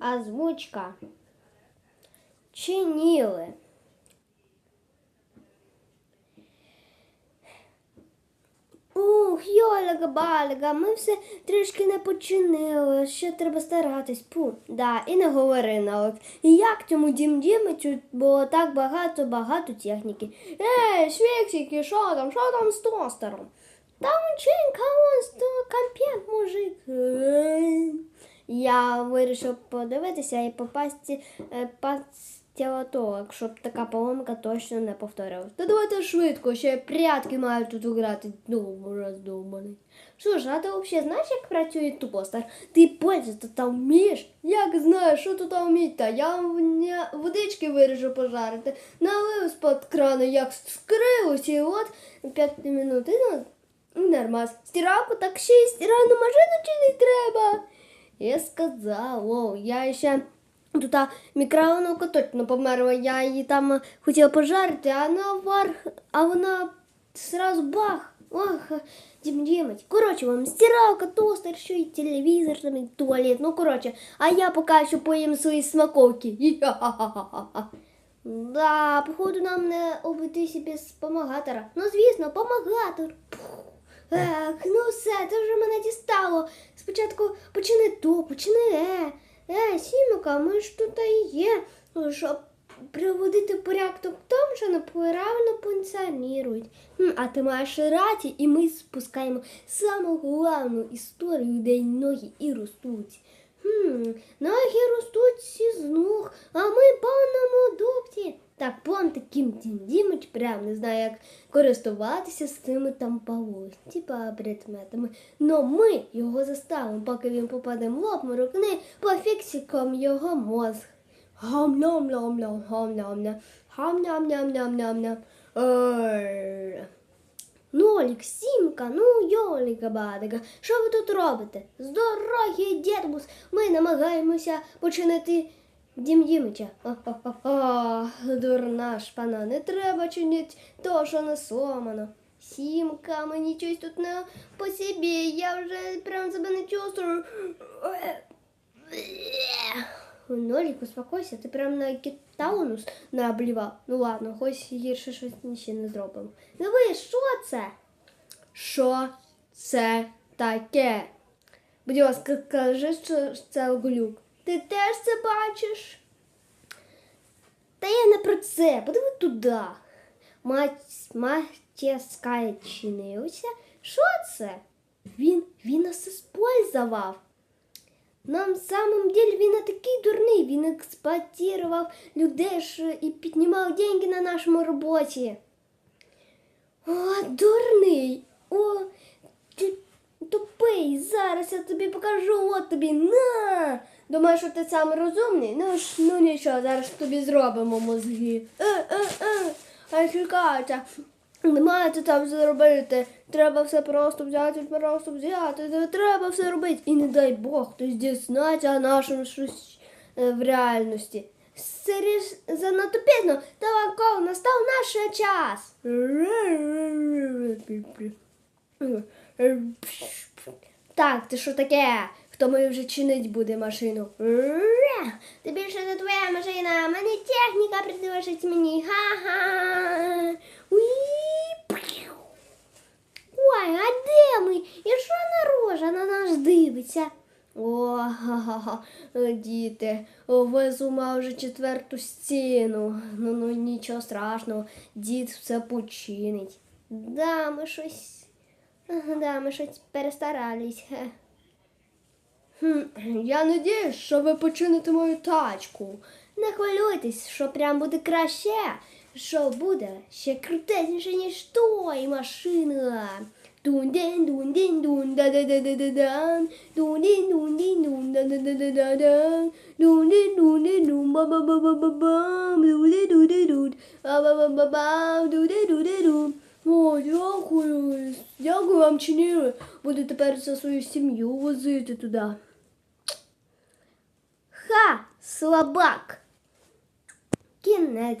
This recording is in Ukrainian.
Озвучка. Чиніли. Ух, йолага балага, ми все трішки не починили. Ще треба старатись. Пу, да, і не говори налог. І як цьому дім Дімичу було так багато, багато техніки. Ей, швексики, що там, що там з тостером? Там чинка, он сто комп'єнт, мужик. Я вирішив подивитися і попасти е, пастілатолог, щоб така поломка точно не повторилась. Та давайте швидко, ще прятки мають тут грати. Довго роздуманий. Що ж, а ти взагалі знаєш, як працює тостер? Ти пользуватися та вмієш? Як знаєш, що тут вміть? Та я водички виріжу пожарити, налив з-під крану, як скрилось, і от 5 минут, і ну, нормас. Стиралку так ще й стиральну машину чи не треба? Я сказав, о, я ще тут а, мікроволновка точно померла, я її там а, хотіла пожарити, а вона вверх, а вона сразу бах. Ох, Дім Дімець. Коротше, вам стиралка, тостер, що і телевізор, там, і туалет. Ну, коротше, а я поки що поїм свої смаковки. Ха-ха-ха-ха-ха. Да, походу нам не обійтися без помагатора. Ну, звісно, помагатор. Пф. Ех, ну все, це вже мене дістало. Спочатку почини то, почини е. Е, Сімока, ми ж тут і є, щоб приводити порядок в тому, що неправильно функціонують. А ти маєш раді, і ми спускаємо саму головну історію, де ноги і ростуть. Хм, ноги ростуть всі з ног, а ми повному дубці. Таким Дім прям не знає, як користуватися з цими там павусь, типа предметами. Но ми його заставимо, поки він попаде в обморок, не пофіксиком його мозг. Гам-ням-ням-ням, гам-ням-ням, гам-ням-ням-ням-ням-ням. Нолік, сімка, ну йоліка бадика, що ви тут робите? З дороги, дідбус, ми намагаємося починити Дім Дімича. О-хо-хо-хо, дурна шпана, не треба чинити то, що не сломано. Сімка, мені щось тут не по собі, я вже прям себе не чувствую. Нолік, успокойся, ти прям на кітаунус наблівав. Ну ладно, хоч гірше щось ще не зробимо. Диви, що це? Що це таке? Будь ласка, кажи, що це глюк. Ти теж це бачиш? Та я не про це. Подиви туди. Мать, матєска чинився. Що це? Він, він нас использував. Нам самом деле він не такий дурний, він експлуатував людей і піднімав деньги на нашому роботі. О, дурний! О, ти тупий! Зараз я тобі покажу, от тобі на! Думаєш, що ти сам розумний? Ну ж, ну нічого, зараз тобі зробимо мозги. Е, е, е, а чекайте. Не маєте там зробити. Треба все просто взяти, просто взяти. Треба все робити. І не дай Бог, хтось дізнається нашому щось е, в реальності. Серіж занадто пізно, Таланков, настав наш час. Так, ти що таке? Хто ми вже чинить буде машину? Ти більше не твоя машина, мене техніка придушить мені. Ха-ха. Ой, а де ми? І що нарожа на нас дивиться? О, ха-ха-ха, діти, ви ума вже четверту стіну. Ну, ну нічого страшного, дід все починить. Да, ми щось. Да, ми щось перестарались. Я надіюсь, що ви почините мою тачку. Не хвилюйтесь, що прям буде краще, що буде ще крутезніше, ніж тої машина. Дун-дин, дун-дин, дун, да-да-да-да-да-дан. Дун-дин, дун-дин, дун, да-да-да-да-да-дан. Дун-дин, дун-дин, дун, ба-ба-ба-ба-ба-бам, ду-ди-ду-ди-ду, ба-ба-ба-ба-бам, ду-ди-ду-ди-ду. О, дякую. Дякую вам, чиніли. Буду тепер за свою сім'ю возити туди. Слабак. Кінець.